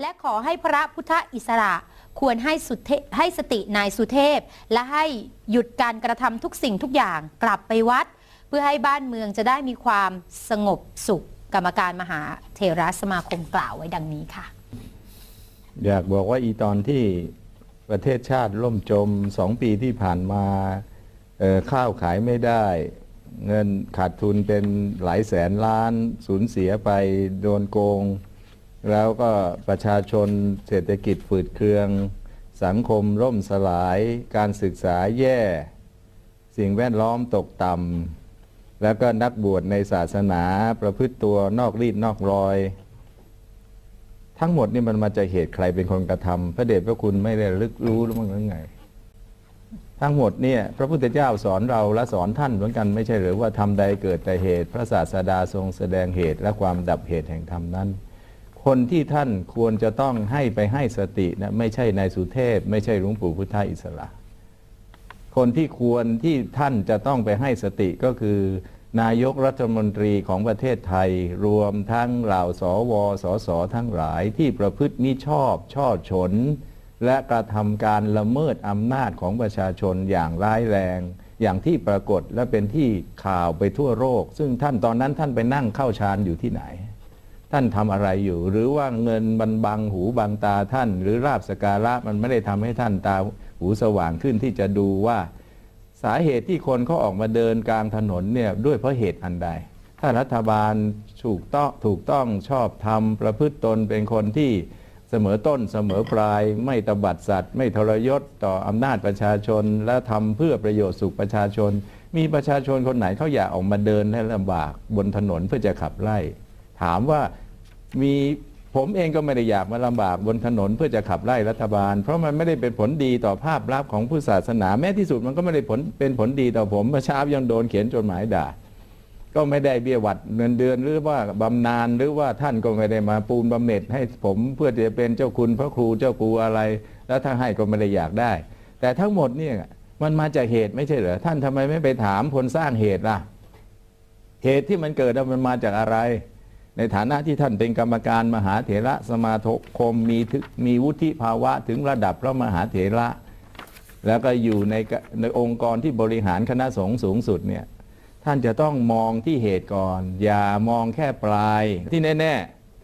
และขอให้พระพุทธอิสระควรให้สุเทให้สตินายสุเทพ และให้หยุดการกระทำทุกสิ่งทุกอย่างกลับไปวัด เพื่อให้บ้านเมืองจะได้มีความสงบสุข กรรมการมหาเทราสมาคมกล่าวไว้ดังนี้ค่ะ อยากบอกว่าอีตอนที่ประเทศชาติล่มจมสองปีที่ผ่านมาข้าวขายไม่ได้ เงินขาดทุนเป็นหลายแสนล้านสูญเสียไปโดนโกง แล้วก็ประชาชนเศรษฐกิจฝืดเคือง สังคมร่มสลาย การศึกษาแย่ สิ่งแวดล้อมตกต่ำแล้วก็นักบวชในศาสนาประพฤติตัวนอกรีดนอกรอย ทั้งหมดนี่มันมาจากเหตุใครเป็นคนกระทำพระเดชพระคุณไม่ได้ลึกรู้หรือมั้งหรือไง ทั้งหมดเนี่ยพระพุทธเจ้าสอนเราและสอนท่านเหมือนกันไม่ใช่หรือว่าทำใดเกิดแต่เหตุ พระศาสดาทรงแสดงเหตุและความดับเหตุแห่งธรรมนั้น คนที่ท่านควรจะต้องให้ไปให้สตินะไม่ใช่นายสุเทพ ไม่ใช่หลวงปู่พุทธอิสระ คนที่ควรที่ท่านจะต้องไปให้สติก็คือนายกรัฐมนตรีของประเทศไทย รวมทั้งเหล่าสวสสทั้งหลายที่ประพฤติมิชอบช่อฉน และกระทำการละเมิดอำนาจของประชาชนอย่างร้ายแรง อย่างที่ปรากฏและเป็นที่ข่าวไปทั่วโลกซึ่งท่านตอนนั้นท่านไปนั่งเข้าฌานอยู่ที่ไหน ท่านทำอะไรอยู่ หรือว่าเงินบันบังหูบังตาท่าน หรือราบสการะมันไม่ได้ทำให้ท่านตาหูสว่างขึ้นที่จะดูว่า สาเหตุที่คนเขาออกมาเดินกลางถนนเนี่ยด้วยเพราะเหตุอันใด ถ้ารัฐบาลถูกต้องถูกต้องชอบธรรมประพฤติตนเป็นคนที่เสมอต้นเสมอปลาย ไม่ตบัดสัตว์ ไม่ทรยศต่ออำนาจประชาชน และทำเพื่อประโยชน์สุขประชาชน มีประชาชนคนไหนเขาอยากออกมาเดินและลำบากบนถนนเพื่อจะขับไล่ ถามว่า มีผมเองก็ไม่ได้อยากมาลำบากบนถนนเพื่อจะขับไล่รัฐบาล เพราะมันไม่ได้เป็นผลดีต่อภาพลักษณ์ของผู้ศาสนา แม้ที่สุดมันก็ไม่ได้ผลเป็นผลดีต่อผมเมื่อเช้ายังโดนเขียนจดหมายด่า ก็ไม่ได้เบี้ยวัดเงินเดือนหรือว่าบำนาญหรือว่าท่านก็ไม่ได้มาปูนบำเหน็จให้ผมเพื่อจะเป็นเจ้าคุณพระครูเจ้าครูอะไร แล้วถ้าให้ก็ไม่ได้อยากได้ แต่ทั้งหมดเนี่ยมันมาจากเหตุไม่ใช่เหรอท่านทำไมไม่ไปถามคนสร้างเหตุล่ะ เหตุที่มันเกิดมันมาจากอะไร ในฐานะที่ท่านเป็นกรรมการมหาเถระสมาคมมีถึมีวุฒิภาวะถึงระดับพระมหาเถระ แล้วก็อยู่ในในองค์กรที่บริหารคณะสงฆ์สูงสุดเนี่ยท่านจะต้องมองที่เหตุก่อน อย่ามองแค่ปลายที่แน่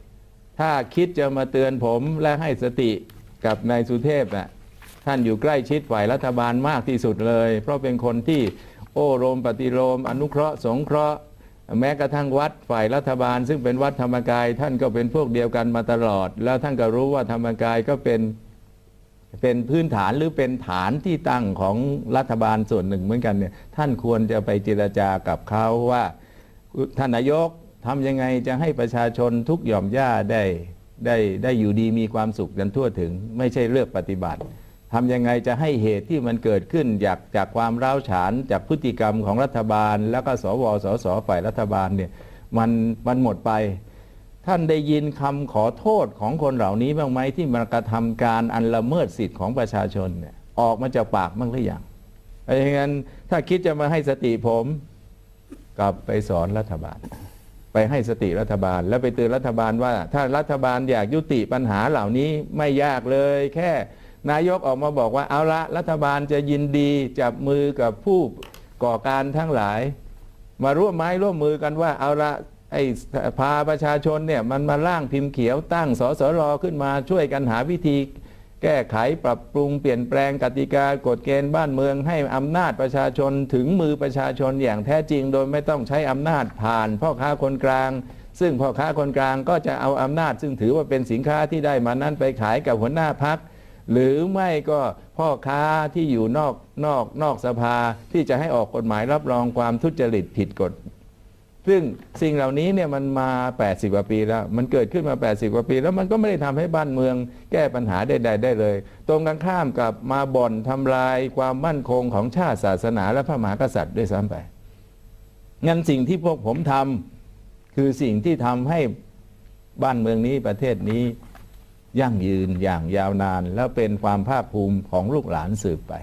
ๆ ถ้าคิดจะมาเตือนผมและให้สติกับนายสุเทพน่ะท่านอยู่ใกล้ชิดฝ่ายรัฐบาลมากที่สุดเลย เพราะเป็นคนที่โอ้โรมปฏิโลมอนุเคราะห์สงเคราะห์ แม้กระทั่งวัดฝ่ายรัฐบาล ซึ่งเป็นวัดธรรมกาย ท่านก็เป็นพวกเดียวกันมาตลอด แล้วท่านก็รู้ว่าธรรมกายก็เป็นเป็นพื้นฐานหรือเป็นฐานที่ตั้งของรัฐบาลส่วนหนึ่งเหมือนกันเนี่ยท่านควรจะไปเจรจากับเขาว่าท่านนายกทำยังไงจะให้ประชาชนทุกหย่อมย่าได้ได้ได้อยู่ดีมีความสุขกันทั่วถึง ไม่ใช่เลือกปฏิบัติ ทำยังไงจะให้เหตุที่มันเกิดขึ้นจากจากความร้าวฉานจากพฤติกรรมของรัฐบาล แล้วก็สวสสฝ่ายรัฐบาลเนี่ยมันมันหมดไป ท่านได้ยินคำขอโทษของคนเหล่านี้บ้างไหมที่มากระทำการอันละเมิดสิทธิ์ของประชาชนเนี่ยออกมาจากปากบ้างหรือยังเพราะงั้นถ้าคิดจะมาให้สติผมกลับไปสอนรัฐบาล ไปให้สติรัฐบาล แล้วไปเตือนรัฐบาลว่า ถ้ารัฐบาลอยากยุติปัญหาเหล่านี้ไม่ยากเลยแค่ นายกออกมาบอกว่าเอาละรัฐบาลจะยินดีจับมือกับผู้ก่อการทั้งหลาย มาร่วมไม้ร่วมมือกันว่าเอาละไอ้พาประชาชนเนี่ยมันมาร่างพิมพ์เขียวตั้งสสรขึ้นมาช่วยกันหาวิธี แก้ไขปรับปรุงเปลี่ยนแปลงกติกากฎเกณฑ์บ้านเมือง ให้อำนาจประชาชนถึงมือประชาชนอย่างแท้จริง โดยไม่ต้องใช้อำนาจผ่านพ่อค้าคนกลาง ซึ่งพ่อค้าคนกลางก็จะเอาอำนาจ ซึ่งถือว่าเป็นสินค้าที่ได้มานั้นไปขายกับหัวหน้าพัก หรือไม่ก็พ่อค้าที่อยู่นอกนอกนอกสภาที่จะให้ออกกฎหมายรับรองความทุจริตผิดกฎ ซึ่งสิ่งเหล่านี้เนี่ยมันมา 80 กว่าปีแล้ว มันเกิดขึ้นมา 80 กว่าปี แล้วมันก็ไม่ได้ทำให้บ้านเมืองแก้ปัญหาใดๆได้เลย ตรงกันข้ามกับมาบ่อนทำลายความมั่นคงของชาติศาสนาและพระมหากษัตริย์ด้วยซ้ำไปงั้นสิ่งที่พวกผมทำคือสิ่งที่ทำให้บ้านเมืองนี้ประเทศนี้ ยั่งยืนอย่างยาวนาน แล้วเป็นความภาคภูมิของลูกหลานสืบไป